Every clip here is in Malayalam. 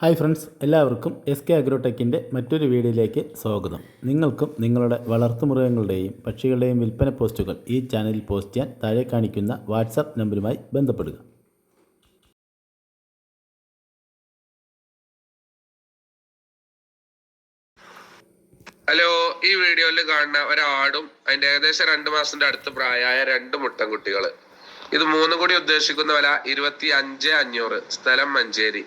ഹായ് ഫ്രണ്ട്സ് എല്ലാവർക്കും എസ് കെ അഗ്രോടെക്കിന്റെ മറ്റൊരു വീഡിയോയിലേക്ക് സ്വാഗതം. നിങ്ങൾക്കും നിങ്ങളുടെ വളർത്തുമൃഗങ്ങളുടെയും പക്ഷികളുടെയും വിൽപ്പന പോസ്റ്റുകൾ ഈ ചാനലിൽ പോസ്റ്റ് ചെയ്യാൻ താഴെ കാണിക്കുന്ന വാട്സാപ്പ് നമ്പറുമായി ബന്ധപ്പെടുക. ഹലോ ഈ വീഡിയോയിൽ കാണുന്ന ഒരാടും അതിന്റെ ഏകദേശം രണ്ട് മാസത്തിന്റെ അടുത്ത് പ്രായമായ രണ്ട് മുട്ടൻകുട്ടികൾ. ഇത് മൂന്നും കൂടി ഉദ്ദേശിക്കുന്ന വില ഇരുപത്തി അഞ്ച് അഞ്ഞൂറ് സ്ഥലം മഞ്ചേരി.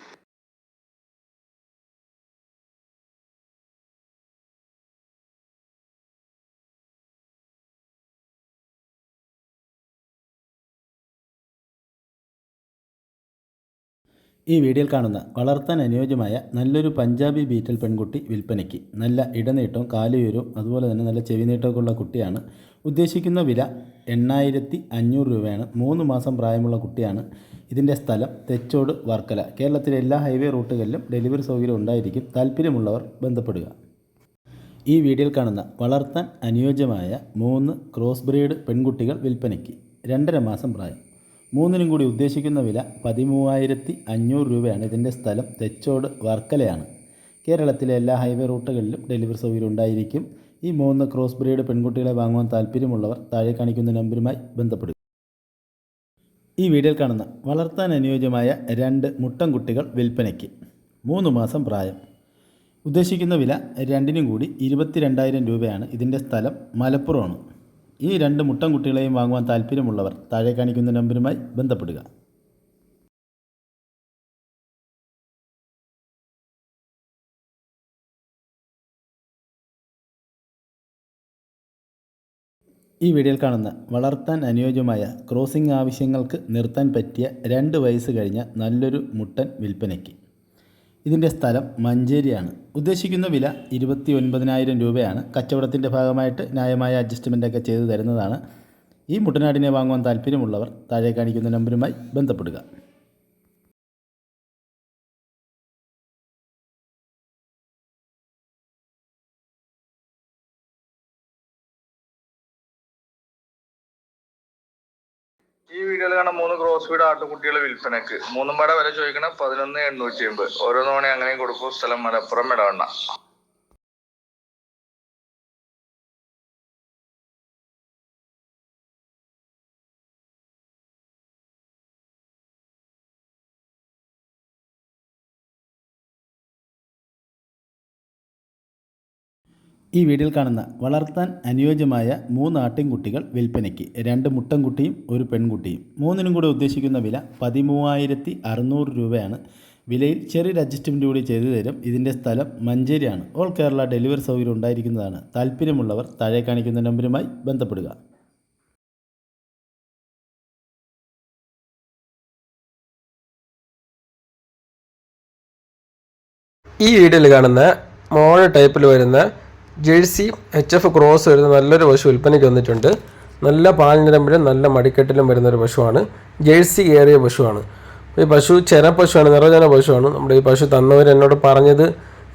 ഈ വീഡിയോയിൽ കാണുന്ന വളർത്താൻ അനുയോജ്യമായ നല്ലൊരു പഞ്ചാബി ബീറ്റൽ പെൺകുട്ടി വിൽപ്പനയ്ക്ക് നല്ല ഇടനീട്ടവും കാലുയരവും അതുപോലെ തന്നെ നല്ല ചെവിനീട്ടമൊക്കെ ഉള്ള കുട്ടിയാണ്. ഉദ്ദേശിക്കുന്ന വില എണ്ണായിരത്തി അഞ്ഞൂറ് രൂപയാണ്. മൂന്ന് മാസം പ്രായമുള്ള കുട്ടിയാണ്. ഇതിന്റെ സ്ഥലം തെച്ചോട് വർക്കല. കേരളത്തിലെ എല്ലാ ഹൈവേ റൂട്ടുകളിലും ഡെലിവറി സൗകര്യം ഉണ്ടായിരിക്കും. താല്പര്യമുള്ളവർ ബന്ധപ്പെടുക. ഈ വീഡിയോയിൽ കാണുന്ന വളർത്താൻ അനുയോജ്യമായ മൂന്ന് ക്രോസ് ബ്രീഡ് പെൺകുട്ടികൾ വിൽപ്പനയ്ക്ക് രണ്ടര മാസം പ്രായം. മൂന്നിനും കൂടി ഉദ്ദേശിക്കുന്ന വില പതിമൂവായിരത്തി അഞ്ഞൂറ് രൂപയാണ്. ഇതിന്റെ സ്ഥലം തെച്ചോട് വർക്കലയാണ്. കേരളത്തിലെ എല്ലാ ഹൈവേ റൂട്ടുകളിലും ഡെലിവറി സൗകര്യം ഉണ്ടായിരിക്കും. ഈ മൂന്ന് ക്രോസ് ബ്രീഡ് പെൺകുട്ടികളെ വാങ്ങുവാൻ താല്പര്യമുള്ളവർ താഴെ കാണിക്കുന്ന നമ്പറുമായി ബന്ധപ്പെടുക. ഈ വീഡിയോയിൽ കാണുന്ന വളർത്താൻ അനുയോജ്യമായ രണ്ട് മുട്ടൻകുട്ടികൾ വിൽപ്പനയ്ക്ക്. മൂന്ന് മാസം പ്രായം. ഉദ്ദേശിക്കുന്ന വില രണ്ടിനും കൂടി ഇരുപത്തിരണ്ടായിരം രൂപയാണ്. ഇതിന്റെ സ്ഥലം മലപ്പുറമാണ്. ഈ രണ്ട് മുട്ടൻകുട്ടികളെയും വാങ്ങുവാൻ താല്പര്യമുള്ളവർ താഴെ കാണിക്കുന്ന നമ്പരുമായി ബന്ധപ്പെടുക. ഈ വീഡിയോയിൽ കാണുന്ന വളർത്താൻ അനുയോജ്യമായ ക്രോസിംഗ് ആവശ്യങ്ങൾക്ക് നിർത്താൻ പറ്റിയ രണ്ട് വയസ്സ് കഴിഞ്ഞ നല്ലൊരു മുട്ടൻ വിൽപ്പനയ്ക്ക്. ഇതിന്റെ സ്ഥലം മഞ്ചേരിയാണ്. ഉദ്ദേശിക്കുന്ന വില ഇരുപത്തി ഒൻപതിനായിരം രൂപയാണ്. കച്ചവടത്തിന്റെ ഭാഗമായിട്ട് ന്യായമായ അഡ്ജസ്റ്റ്മെന്റൊക്കെ ചെയ്തു തരുന്നതാണ്. ഈ മുട്ടനാടിനെ വാങ്ങുവാൻ താല്പര്യമുള്ളവർ താഴെ കാണിക്കുന്ന നമ്പരുമായി ബന്ധപ്പെടുക. ഈ വീഡിയോയിൽ കാണാൻ മൂന്ന് ക്രോസ് വീട് ആട്ടുകുട്ടികളെ വിൽപ്പനക്ക്. മൂന്നും പാടെ വില ചോദിക്കണം പതിനൊന്ന് എണ്ണൂറ്റി അമ്പത്. ഓരോ തവണ അങ്ങനെയും കൊടുക്കും. സ്ഥലം മലപ്പുറം ഇടവണ്ണ ഈ വീഡിയോയിൽ കാണുന്ന വളർത്താൻ അനുയോജ്യമായ മൂന്ന് ആട്ടിൻകുട്ടികൾ വിൽപ്പനയ്ക്ക്. രണ്ട് മുട്ടൻകുട്ടിയും ഒരു പെൺകുട്ടിയും. മൂന്നിനും കൂടെ ഉദ്ദേശിക്കുന്ന വില പതിമൂവായിരത്തി അറുന്നൂറ് രൂപയാണ്. വിലയിൽ ചെറിയൊരു അഡ്ജസ്റ്റ്മെന്റ് കൂടി ചെയ്തു തരും. ഇതിന്റെ സ്ഥലം മഞ്ചേരിയാണ്. ഓൾ കേരള ഡെലിവറി സൗകര്യം ഉണ്ടായിരിക്കുന്നതാണ്. താല്പര്യമുള്ളവർ താഴെ കാണിക്കുന്ന നമ്പരുമായി ബന്ധപ്പെടുക. ഈ വീഡിയോയിൽ കാണുന്ന മോഡൽ ടൈപ്പിൽ വരുന്ന ജേഴ്സി എച്ച് എഫ് ക്രോസ് വരുന്ന നല്ലൊരു പശു വിൽപ്പനയ്ക്ക് വന്നിട്ടുണ്ട്. നല്ല പാലിനിരമ്പിലും നല്ല മടിക്കെട്ടിലും വരുന്നൊരു പശുവാണ്. ജേഴ്സി ഏറിയ പശുവാണ്. ഈ പശു ചെന പശുവാണ് നിറചന പശുവാണ്. നമ്മുടെ ഈ പശു തന്നവർ എന്നോട് പറഞ്ഞത്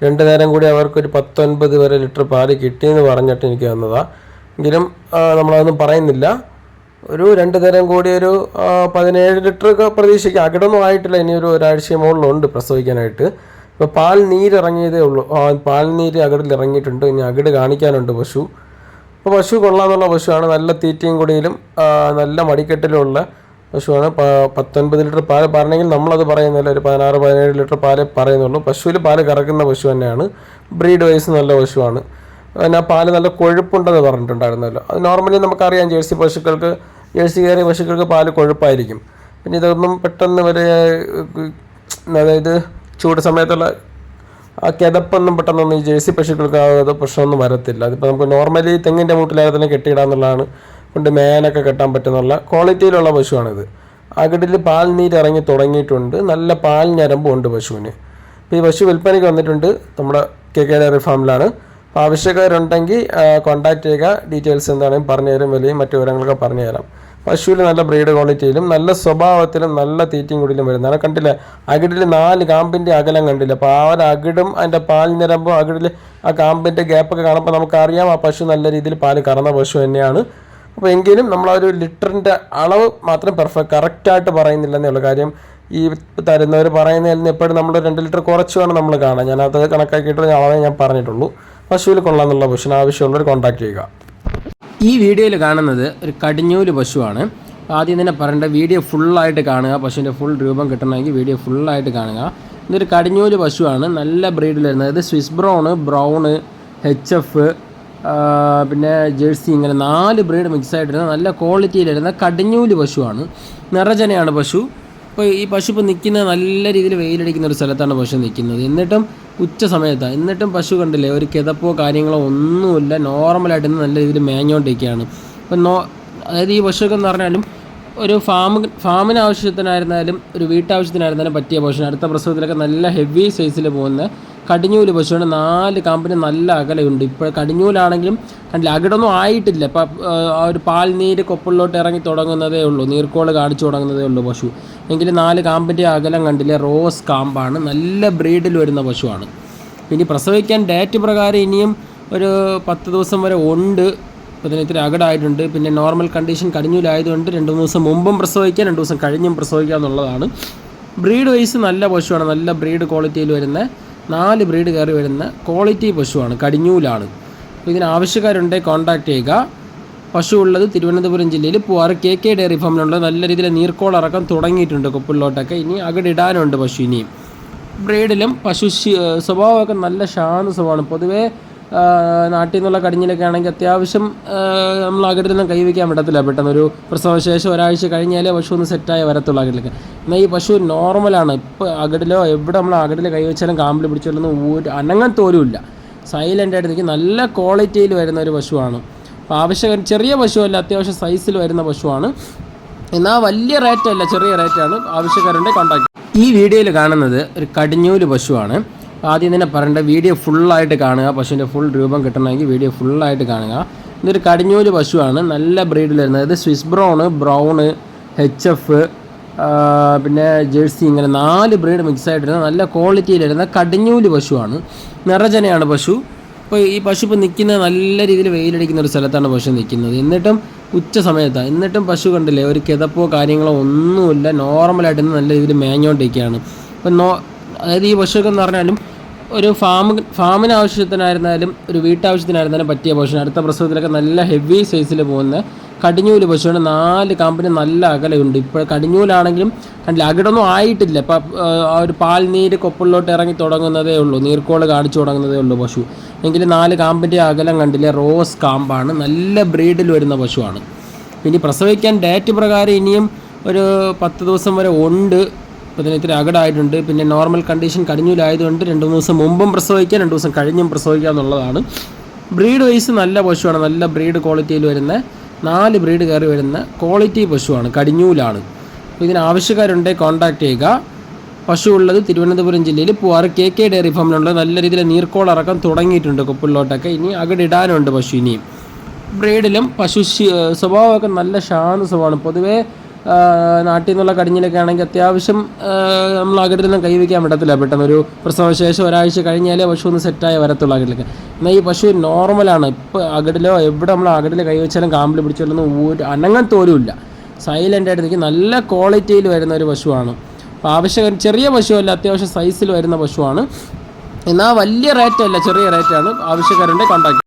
രണ്ട് നേരം കൂടി അവർക്കൊരു പത്തൊൻപത് വരെ ലിറ്റർ പാൽ കിട്ടിയെന്ന് പറഞ്ഞിട്ട് എനിക്ക് തന്നതാണ് എങ്കിലും നമ്മളതൊന്നും പറയുന്നില്ല. ഒരു രണ്ട് നേരം കൂടി ഒരു പതിനേഴ് ലിറ്റർ ഒക്കെ പ്രതീക്ഷിക്കാം. അകിടൊന്നും ആയിട്ടില്ല. ഇനി ഒരു ഒരാഴ്ച മുകളിലുണ്ട് പ്രസവിക്കാനായിട്ട്. ഇപ്പോൾ പാൽ നീരിറങ്ങിയതേ ഉള്ളൂ. ആ, പാൽ നീര് അകിടിൽ ഇറങ്ങിയിട്ടുണ്ട്. ഇനി അകിട് കാണിക്കാനുണ്ട് പശു. അപ്പോൾ പശു കൊള്ളാമെന്നുള്ള പശുവാണ്. നല്ല തീറ്റയും കൊടിയിലും നല്ല മടിക്കെട്ടിലുമുള്ള പശുവാണ്. പത്തൊൻപത് ലിറ്റർ പാൽ പറഞ്ഞെങ്കിൽ നമ്മളത് പറയുന്നില്ല ഒരു പതിനാറ് പതിനേഴ് ലിറ്റർ പാലേ പറയുന്നുള്ളൂ. പശുവിൽ പാൽ കറക്കുന്ന പശു തന്നെയാണ്. ബ്രീഡ് വൈസ് നല്ല പശുവാണ്. പിന്നെ പാൽ നല്ല കൊഴുപ്പുണ്ടെന്ന് പറഞ്ഞിട്ടുണ്ടായിരുന്നല്ലോ. അത് നോർമലി നമുക്കറിയാം ജേഴ്സി പശുക്കൾക്ക് ജേഴ്സി കയറിയ പശുക്കൾക്ക് പാൽ കൊഴുപ്പായിരിക്കും. പിന്നെ ഇതൊന്നും പെട്ടെന്ന് വരെ അതായത് ചൂട് സമയത്തുള്ള ആ കിതപ്പൊന്നും പെട്ടെന്നൊന്നും ഈ ജേഴ്സി പശുക്കൾക്ക് ആ പ്രശ്നമൊന്നും വരത്തില്ല. അതിപ്പോൾ നമുക്ക് നോർമലി തെങ്ങിന്റെ മൂട്ടിലായ തന്നെ കെട്ടിയിടാന്നുള്ളതാണ്. കൊണ്ട് മേനൊക്കെ കെട്ടാൻ പറ്റുന്നുള്ള ക്വാളിറ്റിയിലുള്ള പശുവാണിത്. അകിടിൽ പാൽ നീര് ഇറങ്ങി തുടങ്ങിയിട്ടുണ്ട്. നല്ല പാൽ ഞരമ്പുണ്ട് പശുവിന്. അപ്പോൾ ഈ പശു വിൽപ്പനയ്ക്ക് വന്നിട്ടുണ്ട്. നമ്മുടെ കെ കെ ഡയറി ഫാമിലാണ്. അപ്പോൾ ആവശ്യക്കാരുണ്ടെങ്കിൽ കോൺടാക്ട് ചെയ്യുക. ഡീറ്റെയിൽസ് എന്താണെങ്കിലും പറഞ്ഞുതരും. വിലയും മറ്റു വിവരങ്ങളൊക്കെ പറഞ്ഞു തരാം പശുവിൽ നല്ല ബ്രീഡ് ക്വാളിറ്റിയിലും നല്ല സ്വഭാവത്തിലും നല്ല തീറ്റയും കുടിയിലും വരുന്നതാണ് കണ്ടില്ല? അകിടിൽ നാല് കാമ്പിന്റെ അകലം കണ്ടില്ല? അപ്പോൾ ആ ഒരു അകിടും അതിന്റെ പാൽ നിരമ്പും അകിടിൽ ആ കാമ്പിന്റെ ഗ്യാപ്പൊക്കെ കാണുമ്പോൾ നമുക്കറിയാം ആ പശു നല്ല രീതിയിൽ പാൽ കറന്ന പശു തന്നെയാണ്. അപ്പോൾ എങ്കിലും നമ്മൾ ആ ഒരു ലിറ്ററിന്റെ അളവ് മാത്രം പെർഫെക്റ്റ് കറക്റ്റായിട്ട് പറയുന്നില്ല എന്നുള്ള കാര്യം ഈ തരുന്നവർ പറയുന്നതിൽ എപ്പോഴും നമ്മൾ രണ്ട് ലിറ്റർ കുറച്ച് വേണം നമ്മൾ കാണാൻ. ഞാൻ അത് കണക്കാക്കിയിട്ട് അളവേ ഞാൻ പറഞ്ഞിട്ടുള്ളൂ. പശുവിൽ കൊള്ളാമെന്നുള്ള പശുവിന് ആവശ്യമുള്ളവർ കോൺടാക്ട് ചെയ്യുക. ഈ വീഡിയോയിൽ കാണുന്നത് ഒരു കടിഞ്ഞൂൽ പശുവാണ്. ആദ്യം തന്നെ പറയേണ്ട വീഡിയോ ഫുള്ളായിട്ട് കാണുക. പശുവിന്റെ ഫുൾ രൂപം കിട്ടണമെങ്കിൽ വീഡിയോ ഫുള്ളായിട്ട് കാണുക. ഇതൊരു കടിഞ്ഞൂൽ പശുവാണ്. നല്ല ബ്രീഡിൽ വരുന്നത്. ഇത് Swiss brown brown H F പിന്നെ ജേഴ്സി ഇങ്ങനെ നാല് ബ്രീഡ് മിക്സ് ആയിട്ടിരുന്ന നല്ല ക്വാളിറ്റിയിൽ വരുന്ന കടിഞ്ഞൂൽ പശുവാണ്. നിറജനയാണ് പശു. ഇപ്പോൾ ഈ പശു ഇപ്പോൾ നിൽക്കുന്ന നല്ല രീതിയിൽ വെയിലടിക്കുന്ന ഒരു സ്ഥലത്താണ് പശു നിൽക്കുന്നത്. എന്നിട്ടും ഉച്ച സമയത്താണ് എന്നിട്ടും പശു കണ്ടില്ലേ ഒരു കിതപ്പോ കാര്യങ്ങളോ ഒന്നുമില്ല. നോർമലായിട്ട് നല്ല രീതിയിൽ മേഞ്ഞുകൊണ്ടിരിക്കുകയാണ് ഇപ്പം നോ അതായത് ഈ പശുവൊക്കെ എന്ന് പറഞ്ഞാലും ഒരു ഫാം ഫാമിന് ആവശ്യത്തിനായിരുന്നാലും ഒരു വീട്ടാവശ്യത്തിനായിരുന്നാലും പറ്റിയ പശുവിന് അടുത്ത പ്രസവത്തിലൊക്കെ നല്ല ഹെവി സൈസിൽ പോകുന്ന കടിഞ്ഞൂൽ പശുവിന് നാല് കമ്പനി നല്ല അകലയുണ്ട്. ഇപ്പോൾ കടിഞ്ഞൂലാണെങ്കിലും കണ്ടില്ല അകിടൊന്നും ആയിട്ടില്ല. ഇപ്പം ഒരു പാൽ നീര് കൊപ്പിളിലോട്ട് ഇറങ്ങി തുടങ്ങുന്നതേ ഉള്ളൂ. നീർക്കോൾ കാണിച്ചു തുടങ്ങുന്നതേ ഉള്ളൂ പശു. എങ്കിൽ നാല് കാമ്പിന്റെ അകലം കണ്ടില്ല റോസ് കാമ്പാണ്. നല്ല ബ്രീഡിൽ വരുന്ന പശുവാണ്. ഇനി പ്രസവിക്കാൻ ഡേറ്റ് പ്രകാരം ഇനിയും ഒരു പത്ത് ദിവസം വരെ ഉണ്ട്. അപ്പോൾ ഇതിന് ഇത്തിരി അകടായിട്ടുണ്ട് പിന്നെ നോർമൽ കണ്ടീഷൻ കടിഞ്ഞൂലായതുകൊണ്ട് രണ്ട് മൂന്ന് ദിവസം മുമ്പും പ്രസവിക്കാം രണ്ട് ദിവസം കഴിഞ്ഞും പ്രസവിക്കാം എന്നുള്ളതാണ്. ബ്രീഡ് വൈസ് നല്ല പശുവാണ്. നല്ല ബ്രീഡ് ക്വാളിറ്റിയിൽ വരുന്ന നാല് ബ്രീഡ് കയറി വരുന്ന ക്വാളിറ്റി പശുവാണ്. കടിഞ്ഞൂലാണ്. ഇതിന് ആവശ്യക്കാരുണ്ടെങ്കിൽ കോൺടാക്ട് ചെയ്യുക. പശു ഉള്ളത് തിരുവനന്തപുരം ജില്ലയിൽ പൂവാറ് കെ കെ ഡയറി ഫാമിലുണ്ട് നല്ല രീതിയിൽ നീർക്കോൾ ഇറക്കം തുടങ്ങിയിട്ടുണ്ട് കൊപ്പുള്ളോട്ടൊക്കെ. ഇനി അകടിടാനുണ്ട് പശു ഇനിയും. ബ്രീഡിലും പശു സ്വഭാവമൊക്കെ നല്ല ശാന്ത സ്വഭാവമാണ്. പൊതുവേ നാട്ടിൽ നിന്നുള്ള കടിഞ്ഞിലൊക്കെ ആണെങ്കിൽ അത്യാവശ്യം നമ്മൾ നിന്ന് കൈവയ്ക്കാൻ പറ്റത്തില്ല. പെട്ടെന്ന് ഒരു പ്രസവശേഷം ഒരാഴ്ച കഴിഞ്ഞാലേ പശു ഒന്ന് സെറ്റായി വരത്തുള്ളൂ അകിട്ടിലേക്ക് എന്നാൽ ഈ പശു നോർമലാണ് ഇപ്പോൾ അകിടിലോ എവിടെ നമ്മൾ അകിടിൽ കൈവച്ചാലും കാമ്പിൽ പിടിച്ചാലൊന്നും ഒരു അനങ്ങാൻ തോലുമില്ല സൈലന്റ് ആയിട്ട് നിൽക്കും. നല്ല ക്വാളിറ്റിയിൽ വരുന്ന ഒരു പശുവാണ്. അപ്പോൾ ആവശ്യം ചെറിയ പശുവല്ല അത്യാവശ്യം സൈസിൽ വരുന്ന പശുവാണ്. എന്നാൽ വലിയ റേറ്റ് അല്ല ചെറിയ റേറ്റാണ് ആവശ്യക്കാരുണ്ടെങ്കിൽ കോൺടാക്ട് ഈ വീഡിയോയിൽ കാണുന്നത് ഒരു കടിഞ്ഞൂൽ പശുവാണ്. ആദ്യം തന്നെ പറയേണ്ട വീഡിയോ ഫുള്ളായിട്ട് കാണുക. പശുവിന്റെ ഫുൾ രൂപം കിട്ടണമെങ്കിൽ വീഡിയോ ഫുള്ളായിട്ട് കാണുക. ഇതൊരു കടിഞ്ഞൂൽ പശുവാണ്. നല്ല ബ്രീഡിൽ വരുന്നത്. ഇത് Swiss brown brown H F പിന്നെ ജേഴ്സി ഇങ്ങനെ നാല് ബ്രീഡ് മിക്സ് ആയിട്ടിരുന്ന നല്ല ക്വാളിറ്റിയിൽ വരുന്ന കടിഞ്ഞൂൽ പശുവാണ്. നിറജനയാണ് പശു. ഇപ്പോൾ ഈ പശു ഇപ്പോൾ നിൽക്കുന്നത് നല്ല രീതിയിൽ വെയിലടിക്കുന്ന ഒരു സ്ഥലത്താണ് പശു നിൽക്കുന്നത്. എന്നിട്ടും ഉച്ച സമയത്താണ്. എന്നിട്ടും പശു കണ്ടില്ലേ ഒരു കിതപ്പോ കാര്യങ്ങളോ ഒന്നുമില്ല. നോർമലായിട്ട് നല്ല രീതിയിൽ മേഞ്ഞുകൊണ്ടിരിക്കുകയാണ് ഇപ്പം നോ അതായത് ഈ പശുവൊക്കെ എന്ന് പറഞ്ഞാലും ഒരു ഫാം ഫാമിന് ആവശ്യത്തിനായിരുന്നാലും ഒരു വീട്ടാവശ്യത്തിനായിരുന്നാലും പറ്റിയ പശുവിന് അടുത്ത പ്രസവത്തിലൊക്കെ നല്ല ഹെവി സൈസിൽ പോകുന്ന കടിഞ്ഞൂൽ പശുവാണ് നാല് കമ്പനി നല്ല അകലയുണ്ട്. ഇപ്പോൾ കടിഞ്ഞൂലാണെങ്കിലും കണ്ടില്ല അകിടൊന്നും ആയിട്ടില്ല. ഇപ്പം ആ ഒരു പാൽ നീര് കൊപ്പിളിലോട്ട് ഇറങ്ങി തുടങ്ങുന്നതേ ഉള്ളൂ. നീർക്കോൾ കാണിച്ചു തുടങ്ങുന്നതേ ഉള്ളൂ പശു. എങ്കിലും നാല് കാമ്പിന്റെ അകലം കണ്ടില്ല റോസ് കാമ്പാണ്. നല്ല ബ്രീഡിൽ വരുന്ന പശുവാണ്. ഇനി പ്രസവിക്കാൻ ഡേറ്റ് പ്രകാരം ഇനിയും ഒരു പത്ത് ദിവസം വരെ ഉണ്ട്. ഇപ്പോൾ ഇതിന് ഇത്തിരി അകടായിട്ടുണ്ട്. പിന്നെ നോർമൽ കണ്ടീഷൻ കടിഞ്ഞൂലായതുകൊണ്ട് രണ്ട് മൂന്ന് ദിവസം മുമ്പും പ്രസവിക്കാം രണ്ട് ദിവസം കഴിഞ്ഞും പ്രസവിക്കുക എന്നുള്ളതാണ്. ബ്രീഡ് വൈസ് നല്ല പശുവാണ് നല്ല ബ്രീഡ് ക്വാളിറ്റിയിൽ വരുന്ന നാല് ബ്രീഡ് കയറി വരുന്ന ക്വാളിറ്റി പശുവാണ് കടിഞ്ഞൂലാണ്. അപ്പോൾ ഇതിന് ആവശ്യക്കാരുണ്ടെങ്കിൽ കോൺടാക്ട് ചെയ്യുക. പശു ഉള്ളത് തിരുവനന്തപുരം ജില്ലയിൽ പൂവാറ് കെ കെ ഡയറി ഫാമിലുള്ള നല്ല രീതിയിൽ നീർക്കോൾ ഇറക്കാൻ തുടങ്ങിയിട്ടുണ്ട് കൊപ്പിളിലോട്ടൊക്കെ ഇനി അകടിടാനുണ്ട് പശു ഇനിയും. ബ്രീഡിലും പശു സ്വഭാവമൊക്കെ നല്ല ശാന്ത സ്വഭാവമാണ്. പൊതുവേ നാട്ടിൽ നിന്നുള്ള കടിഞ്ഞിലൊക്കെ ആണെങ്കിൽ അത്യാവശ്യം നമ്മൾ നിന്ന് കൈവയ്ക്കാൻ പറ്റത്തില്ല പെട്ടെന്ന്. ഒരു പ്രസവശേഷം ഒരാഴ്ച കഴിഞ്ഞാലേ പശു ഒന്ന് സെറ്റായി വരത്തുള്ളൂ അകടിലൊക്കെ എന്നാൽ ഈ പശു നോർമലാണ്. ഇപ്പോൾ അകടിലോ എവിടെ നമ്മൾ അകടിൽ കൈവച്ചാലും കാമ്പിൽ പിടിച്ചാലൊന്നും ഒരു അനങ്ങാൻ തോലുമില്ല സൈലന്റ് ആയിട്ട് നിൽക്കും. നല്ല ക്വാളിറ്റിയിൽ വരുന്ന ഒരു പശുവാണ്. അപ്പോൾ ആവശ്യം ചെറിയ പശുവല്ല അത്യാവശ്യം സൈസിൽ വരുന്ന പശുവാണ്. എന്നാൽ വലിയ റേറ്റ് അല്ല ചെറിയ റേറ്റാണ് ആവശ്യക്കാരുണ്ട് കോൺടാക്ട്